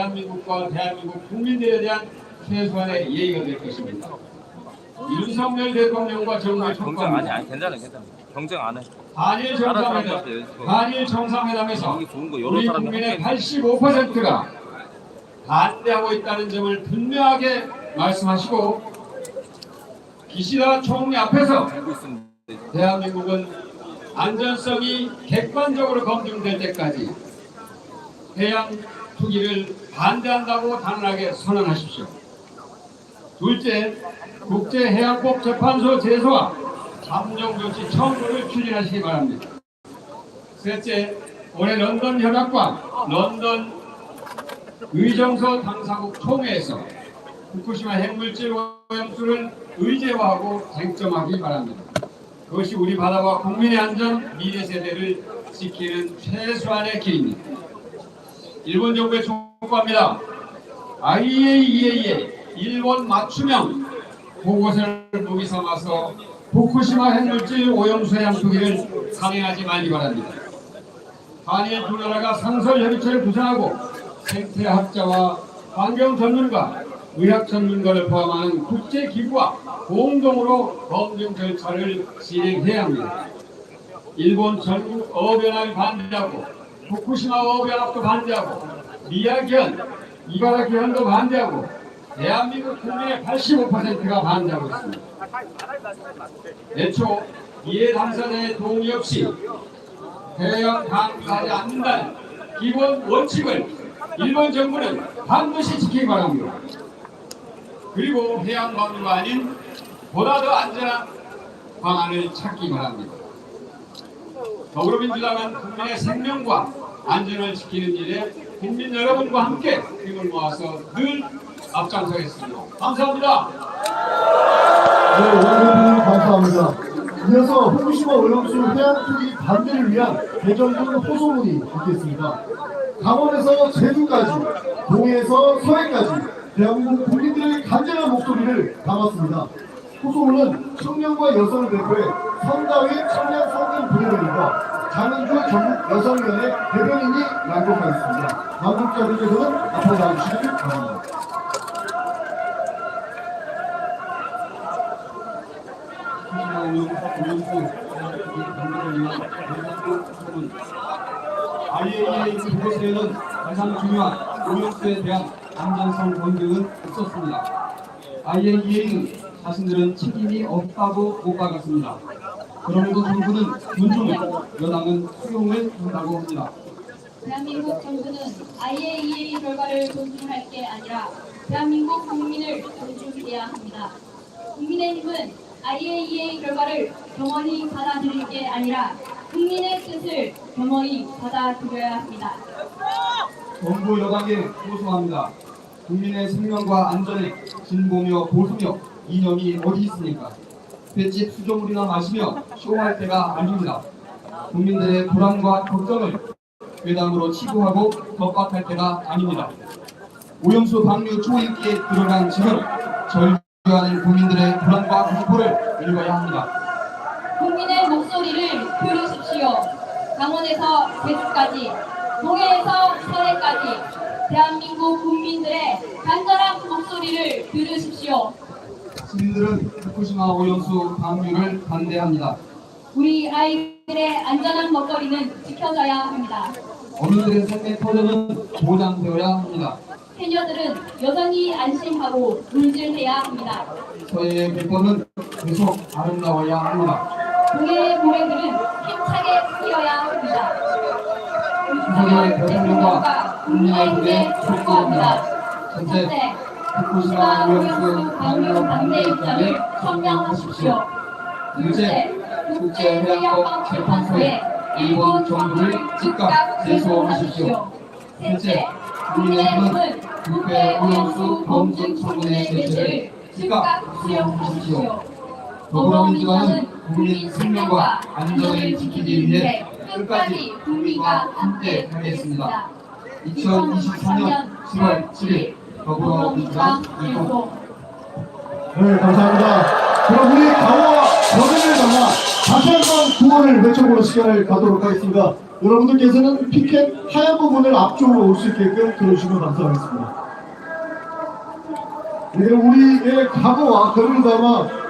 대한민국과 대한민국 국민들에 대한 최소한의 예의가 될 것입니다. 윤석열 대통령과 정부의 경쟁 아니. 아니 괜찮아 괜찮아 경쟁 안 해. 한일 정상회담. 한일 정상회담에서 우리 국민의 함께 85%가 반대하고 있다는 점을 분명하게 말씀하시고 기시다 총리 앞에서 대한민국은 안전성이 객관적으로 검증될 때까지 해양 투기를 반대한다고 단호하게 선언하십시오. 둘째, 국제해양법 재판소 제소와 잠정 조치 청구를 추진하시기 바랍니다. 셋째, 올해 런던 협약과 런던 의정서 당사국 총회에서 후쿠시마 핵물질 오염수를 의제화하고 쟁점하기 바랍니다. 그것이 우리 바다와 국민의 안전, 미래 세대를 지키는 최소한의 길입니다. 일본 정부의 촉구합니다. IAEA의 일본 맞춤형 보고서를 무기 삼아서 후쿠시마 핵물질 오염수 해양 투기를 강행하지 말기 바랍니다. 한일 두 나라가 상설 협의체를 구성하고 생태학자와 환경 전문가, 의학 전문가를 포함하는 국제 기구와 공동으로 검증 절차를 진행해야 합니다. 일본 전국 어업연합이 반대하고 후쿠시마 어업연합도 반대하고 미야기현, 이바라기현도 반대하고 대한민국 국민의 85%가 반대하고 있습니다. 애초 이해 당사자의 동의 없이 해양 강조하지 않는다는 기본 원칙을 일본 정부는 반드시 지키기 바랍니다. 그리고 해양 방류가 아닌 보다 더 안전한 방안을 찾기 바랍니다. 더불어민주당은 국민의 생명과 안전을 지키는 일에 국민 여러분과 함께 힘을 모아서 늘 앞장서겠습니다. 감사합니다. 네, 오늘 감사합니다. 이어서 후쿠시마 오염수 해양 투기 반대를 위한 대정부 호소문이 있겠습니다. 강원에서 제주까지, 동해에서 서해까지 대한민국 국민들의 간절한 목소리를 담았습니다. 호소문은 청년과 여성을 대표해 성가위 청년 부대변인과 장은주 전국 여성위원회 대변인이 낭독하겠습니다. 낭독자분께서는 앞으로 나와주시길 바랍니다. IAEA 보고서에는 가장 중요한 오염수에 대한 안전성 검증은 없었습니다. IAEA는 자신들은 책임이 없다고 못 박았습니다. 그럼에도 정부는 존중을, 여당은 수용을 한다고 합니다. 대한민국 정부는 IAEA 결과를 존중할 게 아니라 대한민국 국민을 존중해야 합니다. 국민의힘은 IAEA 결과를 겸허히 받아들일 게 아니라 국민의 뜻을 겸허히 받아들여야 합니다. 정부 여당에 호소합니다. 국민의 생명과 안전에 진보며 보수며 이념이 어디 있습니까? 횟집 수조물이나 마시며 쇼할 때가 아닙니다. 국민들의 불안과 걱정을 괴담으로 치부하고 겁박할 때가 아닙니다. 오염수 방류 초입기에 들어간 지금 절규하는 국민들의 불안과 공포를 읽어야 합니다. 국민의 목소리를 들으십시오. 강원에서 제주까지, 동해에서 서해까지 대한민국 국민들의 간절한 목소리를 들으십시오. 시민들은 후쿠시마 오염수 방류를 반대합니다. 우리 아이들의 안전한 먹거리는 지켜져야 합니다. 어민들의 삶의 터전은 보장되어야 합니다. 해녀들은 여전히 안심하고 물질해야 합니다. 서해의 물건은 계속 아름다워야 합니다. 동해의 모래들은 힘차게 뛰어야 합니다. 윤석열 대통령과 국민의 힘에 촉구합니다. 첫째, 후쿠시마 오염수 방류 반대 입장을 성명하십시오. 둘째, 국제해양법 재판소에 일본 정부를 즉각 제소하십시오. 셋째, 국민의힘은 국회 오염수 검증 청문회 제시를 즉각 수용하십시오. 더불어민주당은 국민 생명과 안전을 지키기 위해 끝까지 국민과 함께 하겠습니다. 2024년 10월 7일 네, 감사합니다. 그럼 우리 강호와 여성을 담아 다시 한번 구호를 외쳐보는 시간을 갖도록 하겠습니다. 여러분들께서는 피켓 하얀 부분을 앞쪽으로 올 수 있게끔 들어주시면 감사하겠습니다. 네, 우리의 각오와 결을 담아